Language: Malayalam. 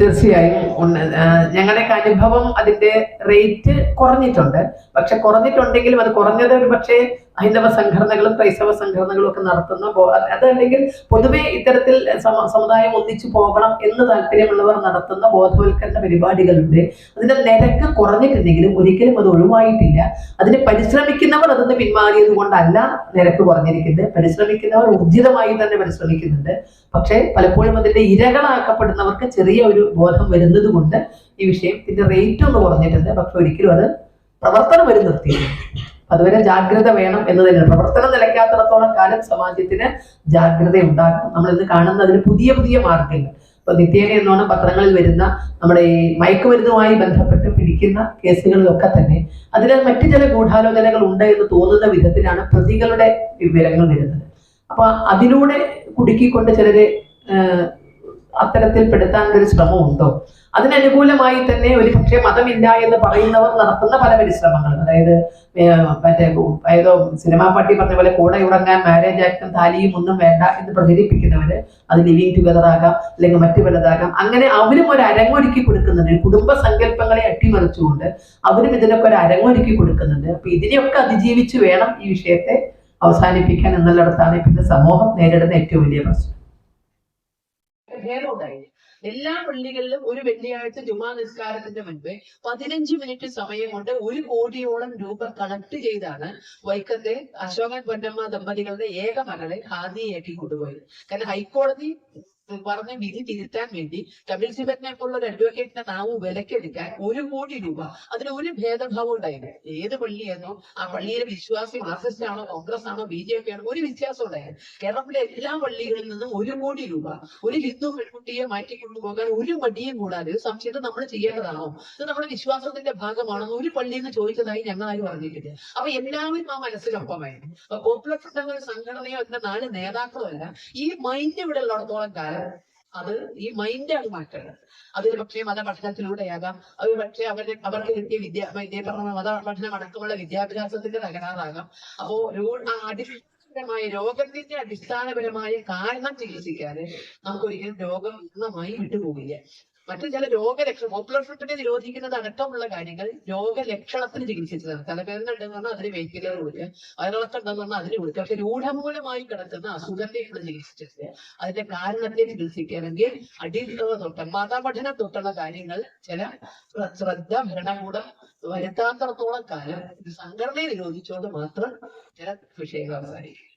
തീർച്ചയായും ഞങ്ങളുടെയൊക്കെ അനുഭവം അതിന്റെ റേറ്റ് കുറഞ്ഞിട്ടുണ്ട്. പക്ഷെ കുറഞ്ഞിട്ടുണ്ടെങ്കിലും അത് കുറഞ്ഞത് ഒരു പക്ഷേ ഹൈന്ദവ സംഘടനകളും ക്രൈസ്തവ സംഘടനകളും ഒക്കെ നടത്തുന്ന അതല്ലെങ്കിൽ പൊതുവെ ഇത്തരത്തിൽ സമ- സമുദായം ഒന്നിച്ചു പോകണം എന്ന് താല്പര്യമുള്ളവർ നടത്തുന്ന ബോധവൽക്കരണ പരിപാടികളുണ്ട്. അതിന്റെ നിരക്ക് കുറഞ്ഞിട്ടുണ്ടെങ്കിലും ഒരിക്കലും അത് ഒഴിവായിട്ടില്ല. അതിന് പരിശ്രമിക്കുന്നവർ അതൊന്ന് പിന്മാറിയത് കൊണ്ടല്ല നിരക്ക് കുറഞ്ഞിരിക്കുന്നത്. പരിശ്രമിക്കുന്നവർ ഊർജിതമായി തന്നെ പരിശ്രമിക്കുന്നുണ്ട്. പക്ഷേ പലപ്പോഴും അതിന്റെ ഇരകളാക്കപ്പെടുന്നവർക്ക് ചെറിയ ഒരു ബോധം വരുന്നത് കൊണ്ട് ഈ വിഷയം ഇതിന്റെ റേറ്റ് ഒന്ന് കുറഞ്ഞിട്ടുണ്ട്. പക്ഷെ ഒരിക്കലും അത് പ്രവർത്തനം വരെ നിർത്തിയില്ല അതുവരെ ജാഗ്രത വേണം എന്ന് തന്നെയാണ്. പ്രവർത്തനം നിലയ്ക്കാത്തിടത്തോളം കാലം സമാജത്തിന് ജാഗ്രത ഉണ്ടാക്കണം നമ്മൾ ഇന്ന് കാണുന്ന അതിന് പുതിയ പുതിയ മാർഗങ്ങൾ. ഇപ്പൊ നിത്യേന എന്നോണം പത്രങ്ങളിൽ വരുന്ന നമ്മുടെ ഈ മയക്കുമരുന്നുമായി ബന്ധപ്പെട്ട് പിടിക്കുന്ന കേസുകളിലൊക്കെ തന്നെ അതിൽ മറ്റു ചില ഗൂഢാലോചനകൾ ഉണ്ട് എന്ന് തോന്നുന്ന വിധത്തിലാണ് പ്രതികളുടെ വിവരങ്ങൾ വരുന്നത്. അപ്പൊ അതിലൂടെ കുടുക്കിക്കൊണ്ട് ചിലരെ അത്തരത്തിൽ പെടുത്താനുള്ള ഒരു ശ്രമം ഉണ്ടോ അതിനനുകൂലമായി തന്നെ ഒരു പക്ഷേ മതമില്ല എന്ന് പറയുന്നവർ നടത്തുന്ന പല പരിശ്രമങ്ങളും അതായത് മറ്റേ ഏതോ സിനിമാ പാട്ടി പറഞ്ഞ പോലെ കൂടെ ഉറങ്ങാൻ മാരേജ് ആക്ടും താലിയും ഒന്നും വേണ്ട എന്ന് പ്രചരിപ്പിക്കുന്നവര് അത് ലിവിങ് ടുഗദർ ആകാം അല്ലെങ്കിൽ മറ്റു പലതാകാം. അങ്ങനെ അവരും ഒരു അരങ്ങൊരുക്കി കൊടുക്കുന്നുണ്ട്. കുടുംബ സങ്കല്പങ്ങളെ അട്ടിമറിച്ചുകൊണ്ട് അവരും ഇതിനൊക്കെ ഒരു അരങ്ങൊരുക്കി കൊടുക്കുന്നുണ്ട്. അപ്പൊ ഇതിനെയൊക്കെ അതിജീവിച്ച് വേണം ഈ വിഷയത്തെ അവസാനിപ്പിക്കാൻ എന്നുള്ളിടത്താണ് പിന്നെ സമൂഹം നേരിടുന്ന ഏറ്റവും വലിയ പ്രശ്നം. ഭേദമുണ്ടായി എല്ലാ പള്ളികളിലും ഒരു വെള്ളിയാഴ്ച ജുമാ നിസ്കാരത്തിന്റെ മുൻപ് പതിനഞ്ച് മിനിറ്റ് സമയം കൊണ്ട് ഒരു കോടിയോളം രൂപ കളക്ട് ചെയ്താണ് വൈക്കത്തെ അശോകൻ പൊന്നമ്മ ദമ്പതികളുടെ ഏക മകളെ ഖാദിയാക്കി കൊണ്ടുപോയത് കാരണം ഹൈക്കോടതി പറഞ്ഞ വിധി തിരുത്താൻ വേണ്ടി കപിൽ സിബലിനെ പോലുള്ള ഒരു അഡ്വക്കേറ്റിന്റെ നാവ് വിലക്കെടുക്കാൻ ഒരു കോടി രൂപ അതിന് ഒരു ഭേദഭാവം ഉണ്ടായിരുന്നു ഏത് പള്ളിയെന്നോ ആ പള്ളിയിലെ വിശ്വാസി മാർക്സിസ്റ്റ് ആണോ കോൺഗ്രസ് ആണോ ബി ജെ പി ആണോ ഒരു വ്യത്യാസം ഉണ്ടായിരുന്നു കേരളത്തിലെ എല്ലാ പള്ളികളിൽ നിന്നും ഒരു കോടി രൂപ ഒരു ഹിന്ദു പെൺകുട്ടിയെ മാറ്റിക്കൊണ്ടുപോകാൻ ഒരു മടിയും കൂടാതെ ഒരു സംശയത്തെ നമ്മൾ ചെയ്യേണ്ടതാണോ? ഇത് നമ്മുടെ വിശ്വാസത്തിന്റെ ഭാഗമാണോ ഒരു പള്ളി എന്ന് ചോദിച്ചതായി ഞങ്ങൾ ആരും പറഞ്ഞിട്ടില്ല അപ്പൊ എല്ലാവരും ആ മനസ്സിലൊപ്പമായിരുന്നു പോപ്പുലർ ഫ്രണ്ട് സംഘടനയോ എന്റെ നാല് നേതാക്കളോ അല്ല ഈ മൈൻഡ് ഇവിടെ ഉള്ളിടത്തോളം കാലം അത് ഈ മൈൻഡാണ് മാറ്റേണ്ടത്. അതൊരു പക്ഷേ മതപഠനത്തിലൂടെയാകാം. അത് പക്ഷേ അവരുടെ അവർക്ക് കിട്ടിയ വിദ്യ വിദ്യാഭ്യാസ മത പഠനം അടക്കമുള്ള വിദ്യാഭ്യാസത്തിന്റെ തകരാറാകാം അപ്പോ അടിസ്ഥാനപരമായ രോഗത്തിന്റെ അടിസ്ഥാനപരമായ കാരണം ചികിത്സിക്കാതെ നമുക്ക് ഒരിക്കലും രോഗം പൂർണമായി വിട്ടുപോകില്ല. മറ്റു ചില രോഗലക്ഷ പോപ്പുലർ ഫ്രണ്ടിനെ നിരോധിക്കുന്നത് അടക്കമുള്ള കാര്യങ്ങൾ രോഗലക്ഷണത്തിന് ചികിത്സിച്ചതാണ്. തലവേദന ഉണ്ടെന്ന് പറഞ്ഞാൽ അതിന് വെയിറ്റ് കില്ലർ കൊടുക്കുക വയറിളക്കം ഉണ്ടെന്ന് പറഞ്ഞാൽ അതിന് കൊടുക്കുക പക്ഷെ രൂഢമൂലമായി കിടക്കുന്ന അസുഖത്തെയാണ് ചികിത്സിച്ചത്. അതിന്റെ കാരണത്തെ ചികിത്സിക്കണമെങ്കിൽ അടിയിലുള്ള തൊട്ട് മതപഠനം തൊട്ടുള്ള കാര്യങ്ങൾ ചില ശ്ര- ശ്രദ്ധ ഭരണകൂടം വരുത്താത്തടത്തോളം കാലം സംഘടനയെ നിരോധിച്ചുകൊണ്ട് മാത്രം ചില വിഷയങ്ങൾ അവസാനിക്കും.